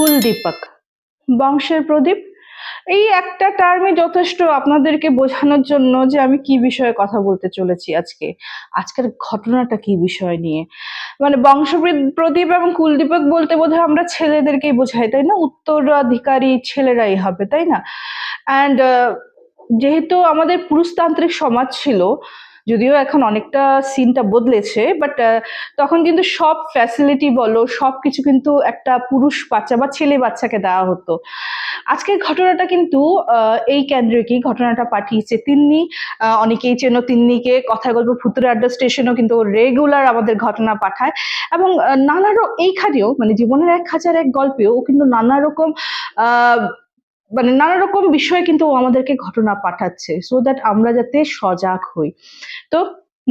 কুলদীপক বংশের প্রদীপ। এই একটা টার্মে যথেষ্ট আপনাদেরকে বোঝানোর জন্য যে আমি কি বিষয়ে কথা বলতে চলেছি আজকে। আজকের ঘটনাটা কি বিষয় নিয়ে? মানে বংশ প্রদীপ এবং কুলদীপক বলতে বোধহয় আমরা ছেলেদেরকেই বোঝাই, তাই না? উত্তরাধিকারী ছেলেরাই হবে, তাই না? অ্যান্ড যেহেতু আমাদের পুরুষতান্ত্রিক সমাজ ছিল যদিও এখন অনেকটা সিনটা বদলেছে বাট তখন কিন্তু সব ফ্যাসিলিটি বলো সব কিছু কিন্তু একটা পুরুষ বাচ্চা বা ছেলে বাচ্চাকে দেওয়া হতো। আজকের ঘটনাটা কিন্তু এই কেন্দ্রে কি ঘটনাটা পাঠিয়েছে। তিন্নি অনেকেই চেন তিন্নিকে কথা গল্প ফুতুরে আড্ডা স্টেশনও কিন্তু রেগুলার আমাদের ঘটনা পাঠায়। এবং আহ, নানা রকম এইখানেও মানে জীবনের এক হাজার এক গল্পেও কিন্তু নানা রকম মানে নানা রকম বিষয়ে কিন্তু ও আমাদেরকে ঘটনা পাঠাচ্ছে সো দ্যাট আমরা যাতে সজাগ হই। তো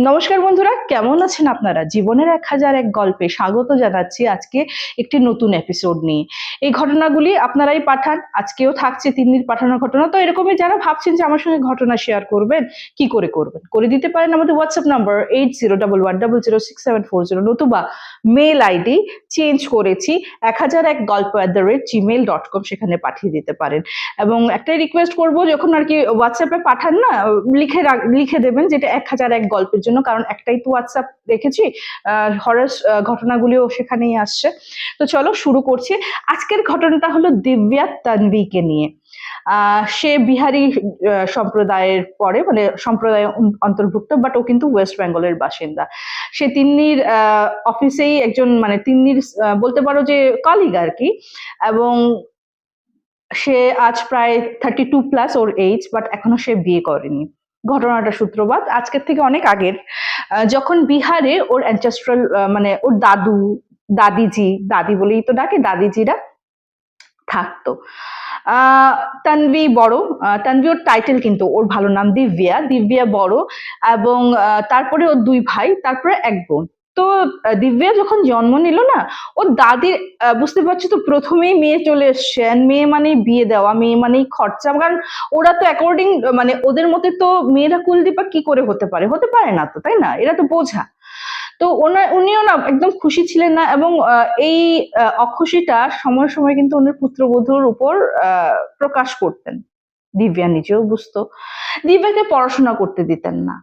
নমস্কার বন্ধুরা, কেমন আছেন আপনারা? জীবনের এক হাজার এক গল্পে স্বাগত জানাচ্ছি আজকে একটি নতুন এপিসোড নিয়ে। এই ঘটনাগুলি আপনারাই পাঠান, আজকেও থাকছে তিন্নির পাঠানো ঘটনা। তো এরকমই যারা ভাবছেন যে আমার সঙ্গে ঘটনা শেয়ার করবেন, কি করে করবেন? করে দিতে পারেন আমাদের WhatsApp number eight zero double one double zero six seven four zero নতুবা মেল আইডি চেঞ্জ করেছি এক হাজার এক গল্প at the rate Gmail dot com সেখানে পাঠিয়ে দিতে পারেন। এবং একটাই রিকোয়েস্ট করব, যখন আর কি হোয়াটসঅ্যাপে পাঠান না, লিখে লিখে দেবেন যেটা এক হাজার এক গল্পের কারণ একটাই তো হোয়াটসঅ্যাপ রেখেছি হরাস ঘটনাগুলিও সেখানেই আসছে। তো চলো শুরু করছি। আজকের ঘটনাটা হলো দিব্যা তানভিকে নিয়ে। সে বিহারি সম্প্রদায়ের পরে মানে সম্প্রদায় অন্তর্ভুক্ত বাট ও কিন্তু ওয়েস্ট বেঙ্গলের বাসিন্দা। সে তিন্নির অফিসেই একজন মানে তিন্নির বলতে পারো যে কলিগ আর কি, এবং সে আজ প্রায় থার্টি টু প্লাস ওর এইজ বাট এখনও সে বিয়ে করেনি। ঘটনাটা সূত্রপাত আজকের থেকে অনেক আগের। যখন বিহারে ওর অ্যানচেস্ট্রাল মানে ওর দাদু, দাদিজি, দাদি বলেই তো ডাকে, দাদিজিরা থাকতো। তানভি বড় তানভি ওর টাইটেল কিন্তু, ওর ভালো নাম দিব্যা দিব্যা বড় এবং তারপরে ওর দুই ভাই, তারপরে এক বোন। তো দিব্যা যখন জন্ম নিল না ওর দাদির বুঝতে পারছ তো প্রথমেই মেয়ে চলে এসছে। মেয়ে মানেই বিয়ে দেওয়া মেয়ে মানেই খরচা। কারণ ওরা তো অ্যাকর্ডিং মানে ওদের মতে তো মেয়েরা কুলদীপা কি করে হতে পারে? হতে পারে না তো তাই না? এরা তো বোঝা। তো ওনার উনিও না একদম খুশি ছিলেন না এবং এই অখুশিটা সময় সময় কিন্তু ওনার পুত্রবধূর উপর প্রকাশ করতেন। দিব্যা নিজেও বুঝতো। দিব্যাকে পড়াশোনা করতে দিতেন না।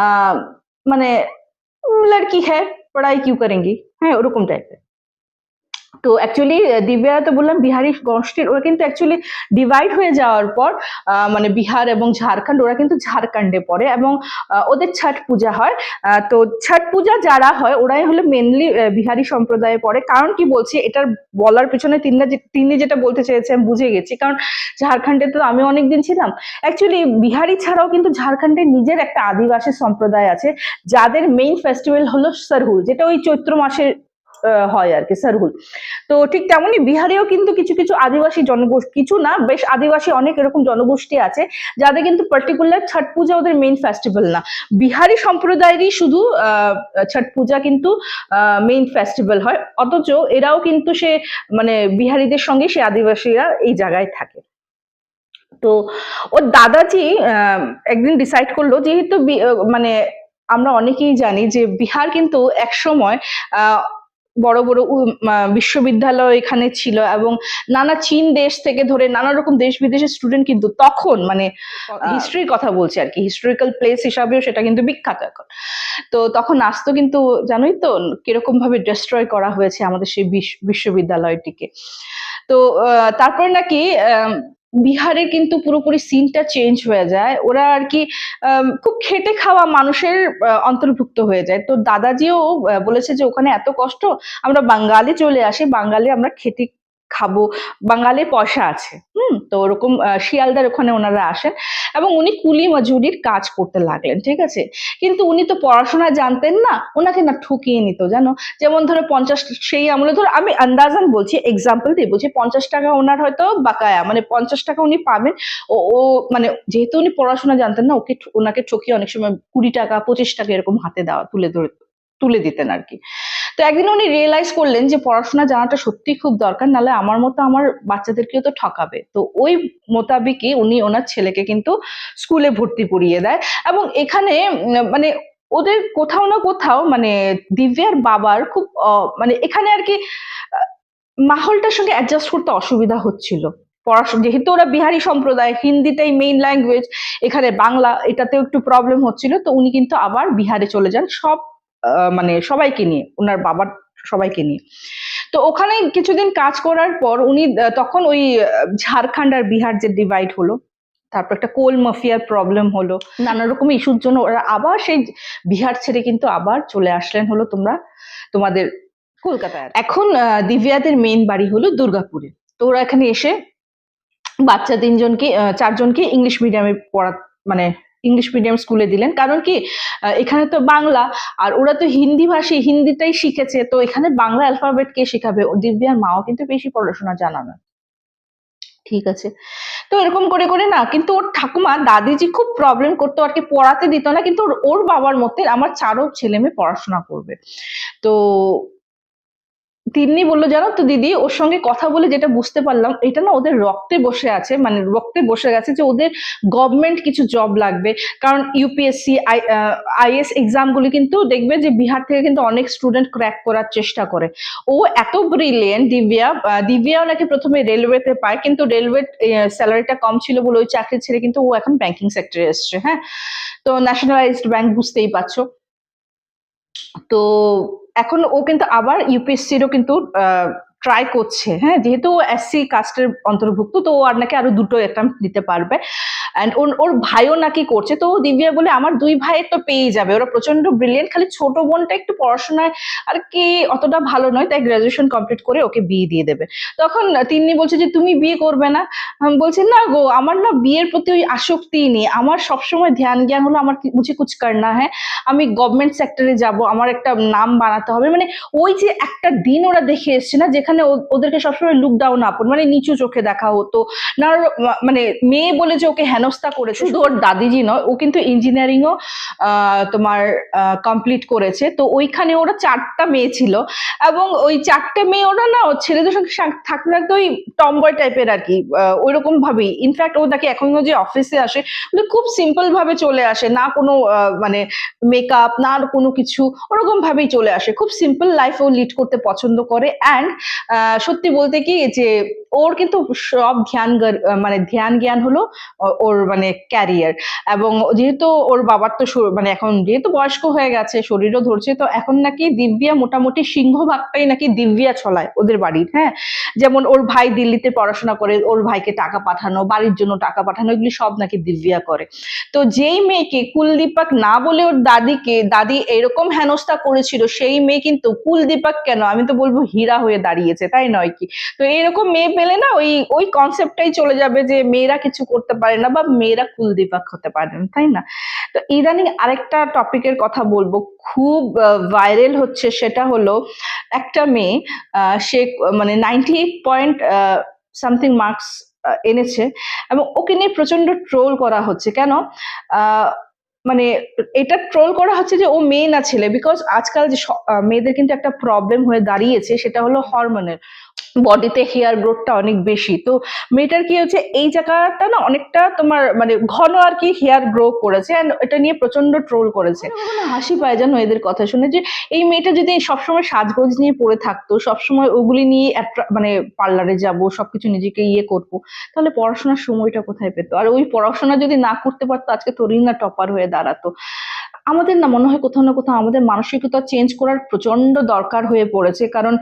আহ, মানে লড়কি হ্যাঁ পড়াই কিউ করেঙ্গি হ্যাঁ ওরকম টাইপের তো অ্যাকচুয়ালি দিব্যা তো বললাম বিহারি গোষ্ঠীর ওরা কিন্তু অ্যাকচুয়ালি ডিভাইড হয়ে যাওয়ার পর মানে বিহার এবং ঝাড়খণ্ড ওরা কিন্তু ঝাড়খণ্ডে পড়ে এবং ওদের ছট পূজা হয়। তো ছট পূজা যারা হয় ওরাই হলো মেনলি বিহারি সম্প্রদায়ে পড়ে। কারণ কি বলছি এটার বলার পিছনে তিনি যে- তিনি যেটা বলতে চেয়েছে আমি বুঝে গেছি। কারণ ঝাড়খণ্ডে তো আমি অনেকদিন ছিলাম। অ্যাকচুয়ালি বিহারি ছাড়াও কিন্তু ঝাড়খণ্ডের নিজের একটা আদিবাসী সম্প্রদায় আছে যাদের মেইন ফেস্টিভ্যাল হলো সরহুল যেটা ওই চৈত্র মাসে আহ, হয় আর কি সরহুল তো ঠিক তেমনই বিহারেও কিন্তু কিছু কিছু আদিবাসী জনগোষ্ঠী কিছু না বেশ আদিবাসী অনেক এরকম জনগোষ্ঠী আছে যাদের কিন্তু পার্টিকুলার ছট পূজা ওদের মেইন ফেস্টিভ্যাল না। বিহারি সম্প্রদায়েরই শুধু আহ, ছট পূজা কিন্তু মেইন ফেস্টিভ্যাল হয়। অথচ এরাও কিন্তু সে মানে বিহারিদের সঙ্গে সে আদিবাসীরা এই জায়গায় থাকে। তো ওর দাদাজি আহ, একদিন ডিসাইড করল যেহেতু মানে আমরা অনেকেই জানি যে বিহার কিন্তু এক সময় বড় বড় বিশ্ববিদ্যালয় এখানে ছিল এবং নানা চীন দেশ থেকে ধরে নানা রকম দেশ বিদেশের স্টুডেন্ট কিন্তু তখন মানে হিস্ট্রির কথা বলছে আর কি। হিস্টোরিক্যাল প্লেস হিসাবেও সেটা কিন্তু বিখ্যাত এখন। তো তখন আসতো কিন্তু জানোই তো কীরকম ভাবে ডিস্ট্রয় করা হয়েছে আমাদের সেই বিশ- বিশ্ববিদ্যালয়টিকে। তো আহ, তারপরে নাকি আম, বিহারে কিন্তু পুরোপুরি সিনটা চেঞ্জ হয়ে যায়। ওরা আর কি খুব খেটে খাওয়া মানুষের অন্তর্ভুক্ত হয়ে যায়। তো দাদাজিও বলেছে যে ওখানে এত কষ্ট আমরা বাঙালি চলে আসি বাঙালি আমরা খেটে খাব। বাঙালির পয়সা আছে, হুম? তো ওরকম শিয়ালদার ওখানে ওনারা আসেন এবং উনি কুলি মজুরির কাজ করতে লাগলেন, ঠিক আছে? কিন্তু উনি তো পড়াশোনা জানতেন না, ওনাকে না ঠকিয়ে নিত, জানো? যেমন ধরো পঞ্চাশ, সেই আমলে ধরো আমি আন্দাজান বলছি এক্সাম্পল দিয়ে বলছি, পঞ্চাশ টাকা ওনার হয়তো বাকায়া মানে পঞ্চাশ টাকা উনি পাবেন। ও ও মানে যেহেতু উনি পড়াশোনা জানতেন না, ওকে ওনাকে ঠকিয়ে অনেক সময় কুড়ি টাকা, পঁচিশ টাকা এরকম হাতে দেওয়া, তুলে ধরে, তুলে দিতেন আর কি। তো একদিন উনি রিয়েলাইজ করলেন যে পড়াশোনা জানাটা সত্যি খুব দরকার, নাহলে আমার মতো আমার বাচ্চাদেরকেও তো ঠকাবে। তো ওই মোতাবেকই উনি ওনার ছেলেকে কিন্তু স্কুলে ভর্তি করিয়ে দেয় এবং এখানে মানে ওদের কোথাও না কোথাও মানে দিব্যার বাবার খুব মানে এখানে আর কি মাহলটার সঙ্গে অ্যাডজাস্ট করতে অসুবিধা হচ্ছিল। পড়াশোনা যেহেতু ওরা বিহারি সম্প্রদায়, হিন্দিটাই মেইন ল্যাঙ্গুয়েজ এখানে বাংলা এটাতেও একটু প্রবলেম হচ্ছিল, তো উনি কিন্তু আবার বিহারে চলে যান। সব মানে সবাইকে নিয়ে ওনার বাবার সবাইকে নিয়ে। তো ওখানে কিছুদিন কাজ করার পর উনি তখন ওই ঝাড়খণ্ড আর বিহার যে ডিভাইড হলো, তারপর একটা কোল মাফিয়ার প্রবলেম হলো, নানা রকম ইস্যুর জন্য ওরা আবার সেই বিহার ছেড়ে কিন্তু আবার চলে আসলেন হলো তোমরা, তোমাদের কলকাতায় এখন দিব্যাদের মেইন বাড়ি হলো দুর্গাপুরে। তো ওরা এখানে এসে বাচ্চা তিনজনকে চারজনকে ইংলিশ মিডিয়ামে পড়া মানে ইংলিশ মিডিয়াম স্কুলে দিলেন। কারণ কি এখানে তো বাংলা, আর ওরা তো হিন্দি ভাষী, হিন্দিটাই শিখেছে। তো এখানে বাংলা অ্যালফাবেট কে শেখাবে? দিব্যার মাও কিন্তু বেশি পড়াশোনা জানা না ঠিক আছে। তো এরকম করে করে না, কিন্তু ওর ঠাকুমা, দাদিজি খুব প্রবলেম করতো। আর কি পড়াতে দিত না, কিন্তু ওর- ওর বাবার মতে আমার চারও ছেলে মেয়ে পড়াশোনা করবে। তো তিন্নি বলল, জানো তো দিদি, ওর সঙ্গে কথা বলে যেটা বুঝতে পারলাম, এটা না ওদের রক্তে বসে আছে মানে রক্তে বসে গেছে যে ওদের গভর্নমেন্ট কিছু জব লাগবে। কারণ ইউপিএসসি আইএস এক্সামগুলি কিন্তু দেখবে যে বিহার থেকে কিন্তু অনেক স্টুডেন্ট ক্র্যাক করার চেষ্টা করে। ও এত ব্রিলিয়েন্ট দিব্যা দিব্যাও নাকি প্রথমে রেলওয়েতে পায়, কিন্তু রেলওয়ে স্যালারিটা কম ছিল বলে ওই চাকরি ছেড়ে কিন্তু ও এখন ব্যাংকিং সেক্টরে এসছে হ্যাঁ? তো ন্যাশনালাইজড ব্যাংক বুঝতেই পারছ। তো এখন ও কিন্তু আবার ইউপিএসসিরও কিন্তু ট্রাই করছে হ্যাঁ? যেহেতু এসসি কাস্টের অন্তর্ভুক্ত, তো ও আর নাকি আরও দুটো অ্যাটেম্প দিতে পারবে। অ্যান্ড ওর ভাইও নাকি করছে। তো দিব্যা বলে, আমার দুই ভাইয়ের তো পেয়ে যাবে। ওরা প্রচণ্ড ব্রিলিয়েন্ট খালি ছোট বোনটা একটু পড়াশোনায় আর কি অতটা ভালো নয়। তাই গ্রাজুয়েশন কমপ্লিট করে ওকে বিয়ে দিয়ে দেবে। তখন তিন্নি বলছে যে, তুমি বিয়ে করবে না? বলছে, না গো, আমার না বিয়ের প্রতি ওই আসক্তি নেই। আমার সবসময় ধ্যান জ্ঞান হলো আমার কি- মুঝে কুছ করনা হ্যাঁ আমি গভর্নমেন্ট সেক্টরে যাব। আমার একটা নাম বানাতে হবে। মানে ওই যে একটা দিন ওরা দেখে এসছে না, যেখানে ওদেরকে সবসময় লুক ডাউন আপন মানে নিচু চোখে দেখা হতো। না মানে মেয়ে বলে যে ওকে হেনস্থা করেছে শুধু ওর দাদিজি নয় ও কিন্তু ইঞ্জিনিয়ারিংও তোমার কমপ্লিট করেছে। তো ওইখানে ওরা চারটা মেয়ে ছিল এবং ওই চারটে মেয়ে ওরা না ওর ছেলেদের সঙ্গে থাকতে থাকতে ওই টম্বয় টাইপের আর কি ওই রকম ভাবেই ইনফ্যাক্ট ও নাকি এখনও যে অফিসে আসে ও খুব সিম্পল ভাবে চলে আসে না কোনো মানে মেকআপ না কোনো কিছু ওরকম ভাবেই চলে আসে। খুব সিম্পল লাইফ ও লিড করতে পছন্দ করে অ্যান্ড সত্যি বলতে কি যে ওর কিন্তু সব ধ্যান মানে ধ্যান জ্ঞান হলো ও- ওর মানে ক্যারিয়ার এবং যেহেতু ওর বাবার তো মানে এখন যেহেতু বয়স্ক হয়ে গেছে, শরীরও ধরছে, তো এখন নাকি দিব্যা মোটামুটি সিংহভাগটাই নাকি দিব্যা ছলায় ওদের বাড়ির হ্যাঁ? যেমন ওর ভাই দিল্লিতে পড়াশোনা করে, ওর ভাইকে টাকা পাঠানো, বাড়ির জন্য টাকা পাঠানো, এগুলি সব নাকি দিব্যা করে। তো যেই মেয়েকে কুলদীপক না বলে ওর দাদিকে, দাদি এরকম হেনস্থা করেছিল, সেই মেয়ে কিন্তু কুলদীপাক কেন? আমি তো বলব হীরা হয়ে দাঁড়িয়েছে, তাই নয় কি? তো এরকম মেয়ে পেলে না ওই ওই কনসেপ্টটাই চলে যাবে যে মেয়েরা কিছু করতে পারে না বা মেয়েরা কুলদীপক হতে পারে না তাই না? তো ইদানিং আরেকটা টপিকের কথা বলব, খুব ভাইরাল হচ্ছে সেটা হলো একটা মেয়ে সে মানে ninety eight point something marks এনেছে এবং ওকে নিয়ে প্রচণ্ড ট্রোল করা হচ্ছে। কেন? মানে এটা ট্রোল করা হচ্ছে যে ও মেয়ে না ছেলে বিকজ আজকাল যে মেয়েদের কিন্তু একটা প্রবলেম হয়ে দাঁড়িয়েছে, সেটা হলো হরমোনের বডিতে হেয়ার গ্রোথটা অনেক বেশি। তো মেয়েটার কি হচ্ছে এই জায়গাটা না অনেকটা তোমার মানে ঘন আর কি হেয়ার গ্রো করেছে অ্যান্ড এটা নিয়ে প্রচণ্ড ট্রোল করেছে। হাসি পায় জানো এদের কথা শুনে যে এই মেয়েটা যদি সবসময় সাজগোজ নিয়ে পড়ে থাকতো সবসময় ওগুলি নিয়ে মানে পার্লারে যাব সবকিছু নিজেকে ইয়ে করব তাহলে পড়াশোনার সময়টা কোথায় পেতো? আর ওই পড়াশোনা যদি না করতে পারতো আজকে তোরই না টপার হয়ে দাঁড়াতো। আমাদের না মনে হয় কোথাও না কোথাও আমাদের মানসিকতা চেঞ্জ করার প্রচণ্ড দরকার হয়ে পড়েছে। কারণ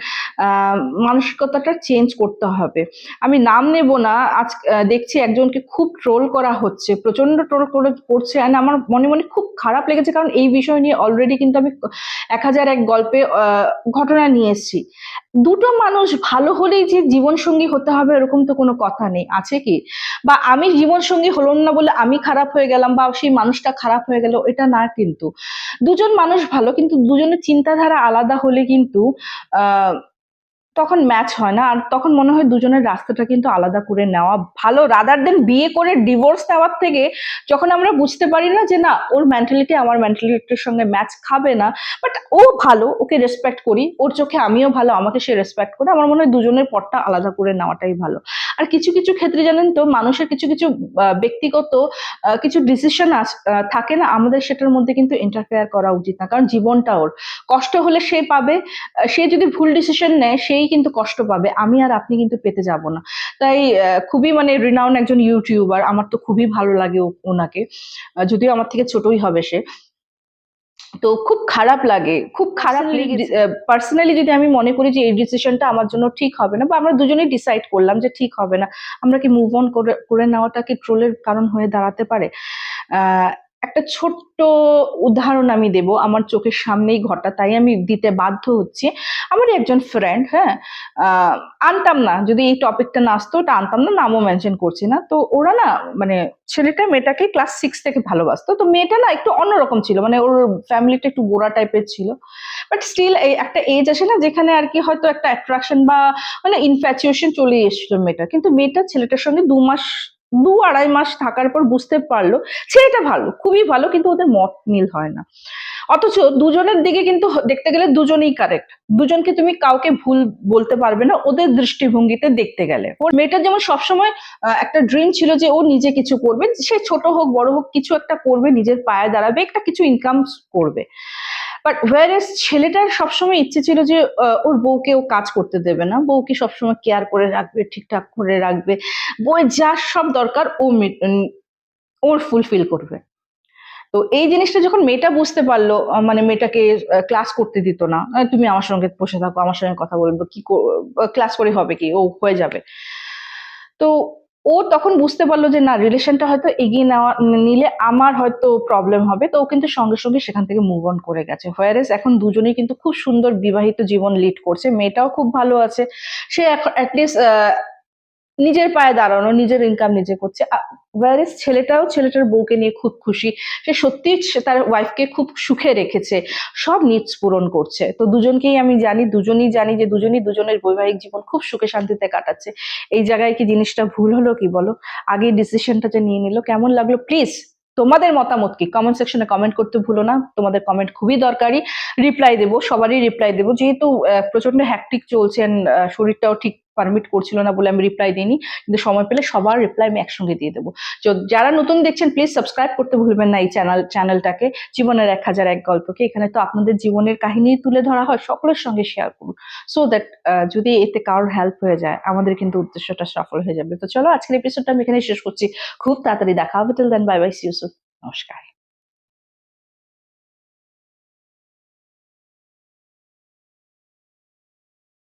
মানসিকতাটা চেঞ্জ করতে হবে। আমি নাম নেব না, আজ দেখছি একজনকে খুব ট্রোল করা হচ্ছে প্রচণ্ড ট্রোল করে করছে and আমার মনে মনে খুব খারাপ লেগেছে কারণ এই বিষয় নিয়ে অলরেডি কিন্তু আমি এক হাজার এক গল্পে ঘটনা নিয়ে এসেছি। দুটো মানুষ ভালো হলেই যে জীবনসঙ্গী হতে হবে এরকম তো কোনো কথা নেই। আছে কি? বা আমি জীবনসঙ্গী হলাম না বলে আমি খারাপ হয়ে গেলাম বা সেই মানুষটা খারাপ হয়ে গেল, এটা না কিন্তু দুজন মানুষ ভালো কিন্তু দুজনের চিন্তাধারা আলাদা হলে কিন্তু আহ তখন ম্যাচ হয় না, আর তখন মনে হয় দুজনের রাস্তাটা কিন্তু আলাদা করে নেওয়া ভালো রাদার দেন বিয়ে করে ডিভোর্স নেওয়ার থেকে যখন আমরা বুঝতে পারি না যে না, ওর মেন্টালিটি আমার মেন্টালিটির সঙ্গে ম্যাচ খাবে না বাট ও ভালো, ওকে রেসপেক্ট করি, ওর চোখে আমিও ভালো, আমাকে সে রেসপেক্ট করে, আমার মনে হয় দুজনের পথটা আলাদা করে নেওয়াটাই ভালো। আর কিছু কিছু ক্ষেত্রে জানেন তো, মানুষের কিছু কিছু ব্যক্তিগত কিছু ডিসিশন থাকে না, আমাদের সেটার মধ্যে কিন্তু ইন্টারফেয়ার করা উচিত না, কারণ জীবনটা ওর। কষ্ট হলে সে পাবে সে যদি ভুল ডিসিশন নেয় সেই কিন্তু কষ্ট পাবে আমি আর আপনি কিন্তু পেতে যাব না। তাই খুবই মানে রিনাউন একজন ইউটিউবার আমার তো খুবই ভালো লাগে ওনাকে। যদিও আমার থেকে ছোটই হবে সে। তো খুব খারাপ লাগে খুব খারাপ পার্সোনালি যদি আমি মনে করি যে এই ডিসিশনটা আমার জন্য ঠিক হবে না বা আমরা দুজনেই ডিসাইড করলাম যে ঠিক হবে না আমরা কি মুভ অন করে করে নেওয়াটা কি ট্রোলের কারণ হয়ে দাঁড়াতে পারে? আহ, একটা ছোট্ট উদাহরণ আমি দেব। আমার চোখের সামনেই ঘটা, তাই আমি দিতে বাধ্য হচ্ছি। আমার একজন ফ্রেন্ড হ্যাঁ আনতাম না। যদি এই টপিকটা না আসতো, ওটা আনতাম না, নামও মেনশন করছি না। তো ওরা না মানে ছেলেটা মেয়েটাকে ক্লাস সিক্স থেকে ভালোবাসতো। তো মেয়েটা না একটু অন্যরকম ছিল মানে ওর ফ্যামিলিটা একটু গোড়া টাইপের ছিল। বাট স্টিল এই একটা এজ আসে না, যেখানে আর কি হয়তো একটা অ্যাট্রাকশন বা মানে ইনফ্যাচুয়েশন চলে এসেছিল মেয়েটা কিন্তু মেয়েটা ছেলেটার সঙ্গে দু মাস দু আড়াই মাস থাকার পর বুঝতে পারল ছেলেটা ভালো, খুবই ভালো, কিন্তু ওদের মত মিল হয় না। অথচ দুজনের দিকে কিন্তু দেখতে গেলে দুজনেই কারেক্ট দুজনকে তুমি কাউকে ভুল বলতে পারবে না, ওদের দৃষ্টিভঙ্গিতে দেখতে গেলে। ওর মেয়েটার যেমন সবসময় একটা ড্রিম ছিল যে ও নিজে কিছু করবে, সে ছোট হোক, বড় হোক, কিছু একটা করবে, নিজের পায়ে দাঁড়াবে, একটা কিছু ইনকাম করবে। বাট ওয়ারেস ছেলেটার সবসময় ইচ্ছে ছিল যে ওর বউকে ও কাজ করতে দেবে না বউকে সবসময় কেয়ার করে রাখবে, ঠিকঠাক করে রাখবে, বউয়ের যা সব দরকার ও ওর ফুলফিল করবে। তো এই জিনিসটা যখন মেয়েটা বুঝতে পারল মানে মেয়েটাকে ক্লাস করতে দিত না তুমি আমার সঙ্গে বসে থাকো, আমার সঙ্গে কথা বলব, কি ক্লাস করে হবে কি, ও হয়ে যাবে। তো ও তখন বুঝতে পারল যে, না রিলেশনটা হয়তো এগিয়ে নেওয়া, নিলে আমার হয়তো প্রবলেম হবে। তো ও কিন্তু সঙ্গে সঙ্গে সেখান থেকে মুভ অন করে গেছে। হোয়ারেস এখন দুজনেই কিন্তু খুব সুন্দর বিবাহিত জীবন লিড করছে। মেয়েটাও খুব ভালো আছে। সে অ্যাটলিস্ট নিজের পায়ে দাঁড়ানো, নিজের ইনকাম নিজে করছে। ওয়ারেস ছেলেটাও ছেলেটার বউকে নিয়ে খুব খুশি। সে সত্যি তার ওয়াইফকে খুব সুখে রেখেছে। সব নিডস পূরণ করছে। তো দুজনকেই আমি জানি, দুজনই জানি যে দুজনই দুজনের বৈবাহিক জীবন খুব সুখে শান্তিতে কাটাচ্ছে। এই জায়গায় কি জিনিসটা ভুল হলো কি বলো? আগে ডিসিশনটা যে নিয়ে নিল, কেমন লাগল? প্লিজ তোমাদের মতামত কি? কমেন্ট সেকশনে কমেন্ট করতে ভুলো না। তোমাদের কমেন্ট খুবই দরকারি। রিপ্লাই দেবো, সবারই রিপ্লাই দেবো। যেহেতু প্রচণ্ড হ্যাকটিক চলছেন শরীরটাও ঠিক পারমিট করছিল না বলে আমি রিপ্লাই দিইনি। কিন্তু সময় পেলে সবার রিপ্লাই আমি একসঙ্গে দিয়ে দেবো। যারা নতুন দেখছেন প্লিজ সাবস্ক্রাইব করতে ভুলবেন না এই চ্যানেল চ্যানেলটাকে জীবনের এক হাজার এক গল্পকে। এখানে তো আপনাদের জীবনের কাহিনী তুলে ধরা হয়, সকলের সঙ্গে শেয়ার করুন। সো দ্যাট যদি এতে কারোর হেল্প হয়ে যায়, আমাদের কিন্তু উদ্দেশ্যটা সফল হয়ে যাবে। তো চলো, আজকের এপিসোডটা আমি এখানে শেষ করছি। খুব তাড়াতাড়ি দেখা হবে। টিল দেন বাই বাই সিউসু নমস্কার।